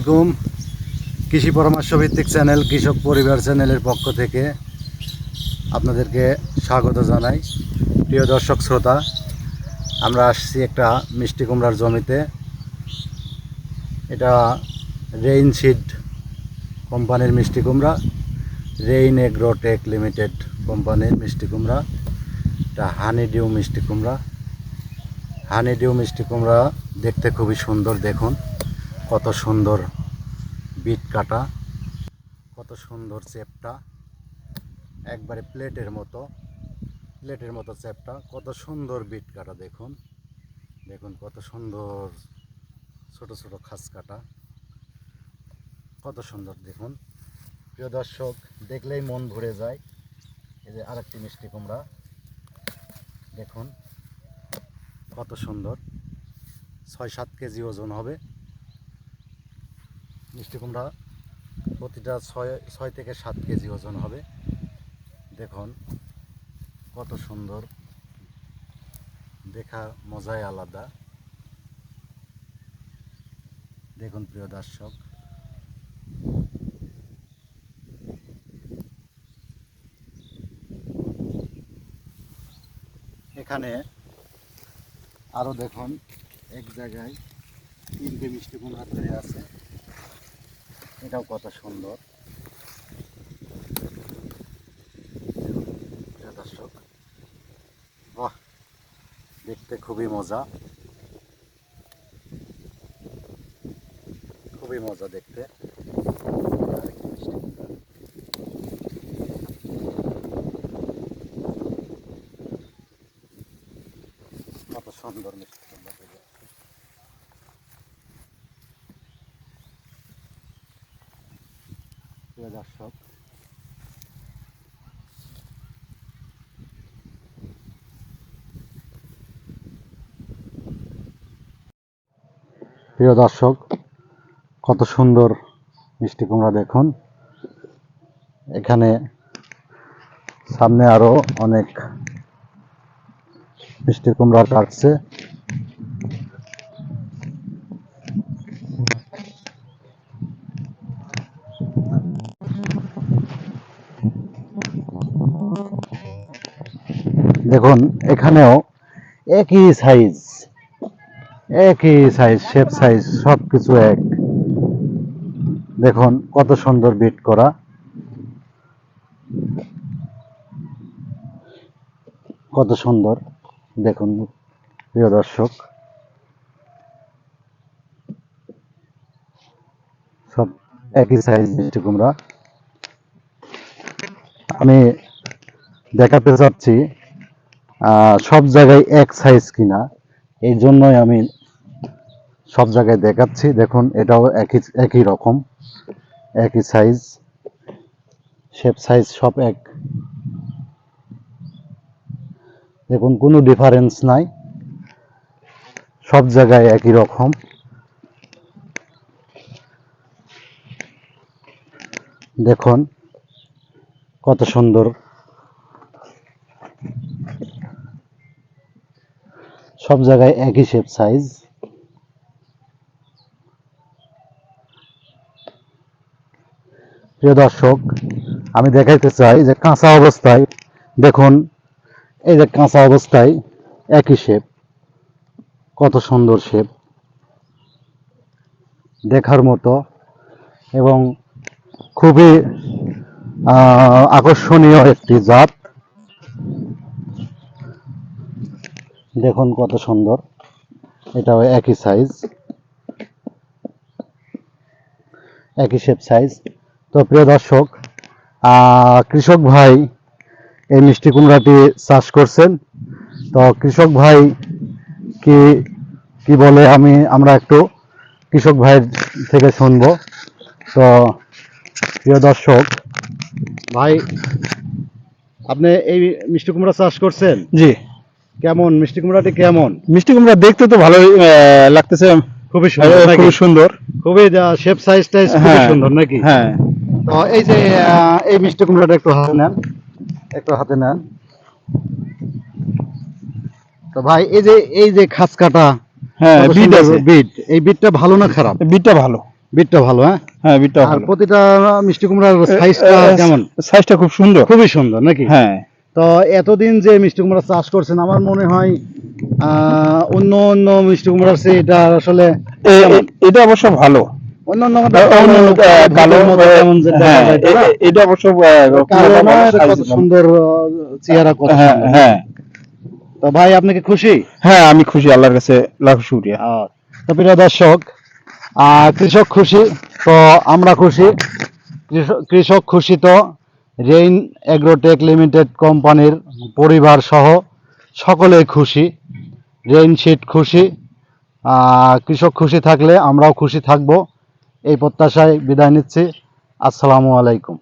আলাইকুম। কৃষি পরামর্শ ভিত্তিক চ্যানেল, কৃষক পরিবার চ্যানেলের পক্ষ থেকে আপনাদেরকে স্বাগত জানাই। প্রিয় দর্শক শ্রোতা, আমরা আসছি একটা মিষ্টি কুমড়ার জমিতে। এটা রেইন সিড কোম্পানির মিষ্টি কুমড়া, রেইন এগ্রোটেক লিমিটেড কোম্পানির মিষ্টি কুমড়া। এটা হানি ডিউ মিষ্টি কুমড়া। হানি ডিউ মিষ্টি কুমড়া দেখতে খুবই সুন্দর, দেখুন। কত সুন্দর বিট কাটা, কত সুন্দর চেপটা একবারে প্লেটের মতো প্লেটের মতো চেপটা কত সুন্দর বিট কাটা দেখুন। দেখুন কত সুন্দর ছোট ছোট খাস কাটা, কত সুন্দর দেখুন। প্রিয় দর্শক, দেখলেই মন ভরে যায়। এই যে আরেকটি মিষ্টি কুমড়া, দেখুন কত সুন্দর, ছয় সাত কেজি ওজন হবে। মিষ্টি কুমড়া প্রতিটা ছয় ছয় থেকে সাত কেজি ওজন হবে। দেখুন, কত সুন্দর। দেখা মজাই আলাদা। দেখুন, প্রিয় দর্শক। এখানে আরও দেখুন, এক জায়গায় তিনটে মিষ্টি কুমড়া ধরে আছে। এটাও কত সুন্দর। দর্শক বাহ দেখতে খুবই মজা। খুবই মজা দেখতে। কত সুন্দর মিষ্টি কুমড়া দেখতে। প্রিয় দর্শক। প্রিয় দর্শক, কত সুন্দর মিষ্টি কুমড়া দেখুন। এখানে সামনে আরও অনেক মিষ্টি কুমড়া কাটছে। দেখুন, এখানেও একই সাইজ একই সাইজ শেপ সাইজ সব কিছু এক। দেখুন, কত সুন্দর বিট করা। কত সুন্দর। দেখুন, প্রিয় দর্শক। সব একই সাইজ মিষ্টি কুমড়া আমি দেখাতে চাচ্ছি সব জায়গায় এক সাইজ কিনা, এই জন্যই আমি সব জায়গায় দেখাচ্ছি। দেখুন, এটাও একই একই রকম, একই সাইজ শেপ সাইজ সব এক। দেখুন, কোনো ডিফারেন্স নাই, সব জায়গায় একই রকম। দেখুন, কত সুন্দর সব জায়গায় একই শেপ সাইজ প্রিয় দর্শক, আমি দেখাইতে চাই যে কাঁচা অবস্থায়, দেখুন, এই যে কাঁচা অবস্থায় একই শেপ কত সুন্দর শেপ দেখার মতো এবং খুবই আকর্ষণীয় একটি জাত। দেখুন কত সুন্দর। এটাও একই সাইজ একই শেপ সাইজ তো প্রিয় দর্শক কৃষক ভাই এই মিষ্টি কুমড়াটি চাষ করছেন। তো কৃষক ভাই কি কি বলে আমি আমরা একটু কৃষক ভাইয়ের থেকে শুনব। তো প্রিয় দর্শক ভাই আপনি এই মিষ্টি কুমড়া চাষ করছেন? জি। কেমন? মিষ্টি কুমড়াটি কেমন? মিষ্টি কুমড়া দেখতে তো ভালোই লাগতেছে। খুবই সুন্দর খুবই সুন্দর। খুবই শেপ সাইজ টাইজ খুবই সুন্দর নাকি? হ্যাঁ। তো এই যে এই মিষ্টি কুমড়াটা একটু হাতে নেন। একটু হাতে নেন। তো ভাই এই যে এই যে খাস কাটা হ্যাঁ বিট আছে। বিট এই বিটটা ভালো না খারাপ? বিটটা ভালো। বিটটা ভালো হ্যাঁ? হ্যাঁ বিটটা ভালো। আর প্রতিটা মিষ্টি কুমড়ার সাইজটা কেমন? সাইজটা খুব সুন্দর। খুবই সুন্দর নাকি? হ্যাঁ। তো এতদিন যে মিষ্টি কুমড়া চাষ করছেন আমার মনে হয় আহ, অন্য অন্য মিষ্টি কুমড়ার চেয়ে এটা আসলে এটা অবশ্য ভালো। কালো এটা অবশ্য। সুন্দর চেহারা কত হ্যাঁ তো ভাই আপনি কি খুশি? হ্যাঁ আমি খুশি আল্লাহর কাছে লাখ শুক্রিয়া। তো প্রিয় দর্শক কৃষক খুশি তো আমরা খুশি। কৃষক খুশি তো রেইন অ্যাগ্রোটেক লিমিটেড কোম্পানির পরিবার সহ সকলে খুশি। রেইন শীট খুশি। কৃষক খুশি থাকলে আমরাও খুশি থাকব। এই প্রত্যাশায় বিদায় নিচ্ছি। আসসালামু আলাইকুম।